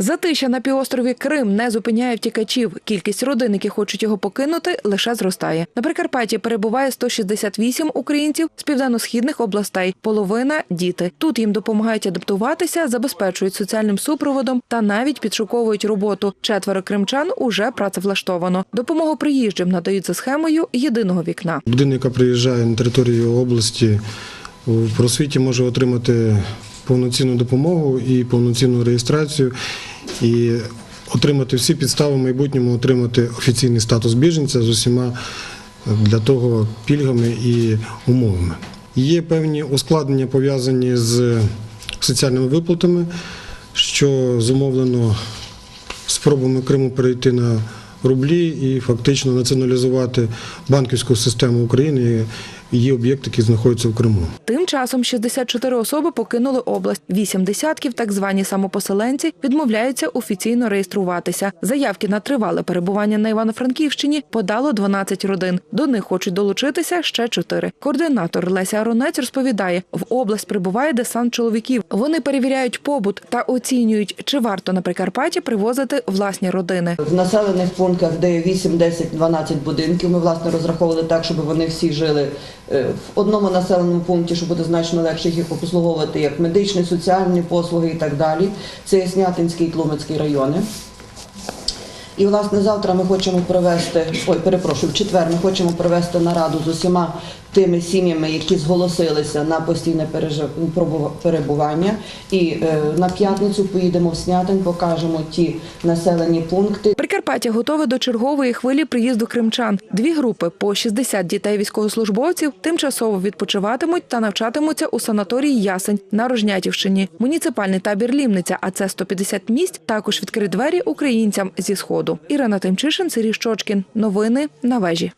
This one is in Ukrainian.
Затища на півострові Крим не зупиняє втікачів. Кількість родин, які хочуть його покинути, лише зростає. На Прикарпатті перебуває 168 українців з південно-східних областей. Половина діти. Тут їм допомагають адаптуватися, забезпечують соціальним супроводом та навіть підшуковують роботу. Четверо кримчан уже працевлаштовано. Допомогу приїжджим надають за схемою єдиного вікна. Людина, яка приїжджає на територію області, в просвіті може отримати повноцінну допомогу і повноцінну реєстрацію, і отримати всі підстави в майбутньому отримати офіційний статус біженця з усіма для того пільгами і умовами. Є певні ускладнення пов'язані з соціальними виплатами, що зумовлено спробами Криму перейти на рублі і фактично націоналізувати банківську систему України і її об'єкти, які знаходяться в Криму. Тим часом 64 особи покинули область. Вісім десятків, так звані самопоселенці, відмовляються офіційно реєструватися. Заявки на тривале перебування на Івано-Франківщині подало 12 родин. До них хочуть долучитися ще 4. Координатор Леся Аронець розповідає, в область прибуває десант чоловіків. Вони перевіряють побут та оцінюють, чи варто на Прикарпатті привозити власні родини. В населених пунктах, де є 8, 10, 12 будинків, ми власне розраховували так, щоб вони всі жили в одному населеному пункті, що буде значно легше їх обслуговувати як медичні, соціальні послуги і так далі. Це Яснятинський Снятинський і Тлумецький райони. І власне завтра ми хочемо провести, ой, перепрошую, в четвер ми хочемо провести нараду з усіма тими сім'ями, які зголосилися на постійне перебування. І е, на п'ятницю поїдемо в Снятин, покажемо ті населені пункти, Прикарпаття готове до чергової хвилі приїзду кримчан. Дві групи по 60 дітей військовослужбовців тимчасово відпочиватимуть та навчатимуться у санаторії Ясень на Рожнятівщині. Муніципальний табір Лімниця, а це 150 місць, також відкрить двері українцям зі сходу. Ірина Тимчишин, Сергій Щочкін. Новини на вежі.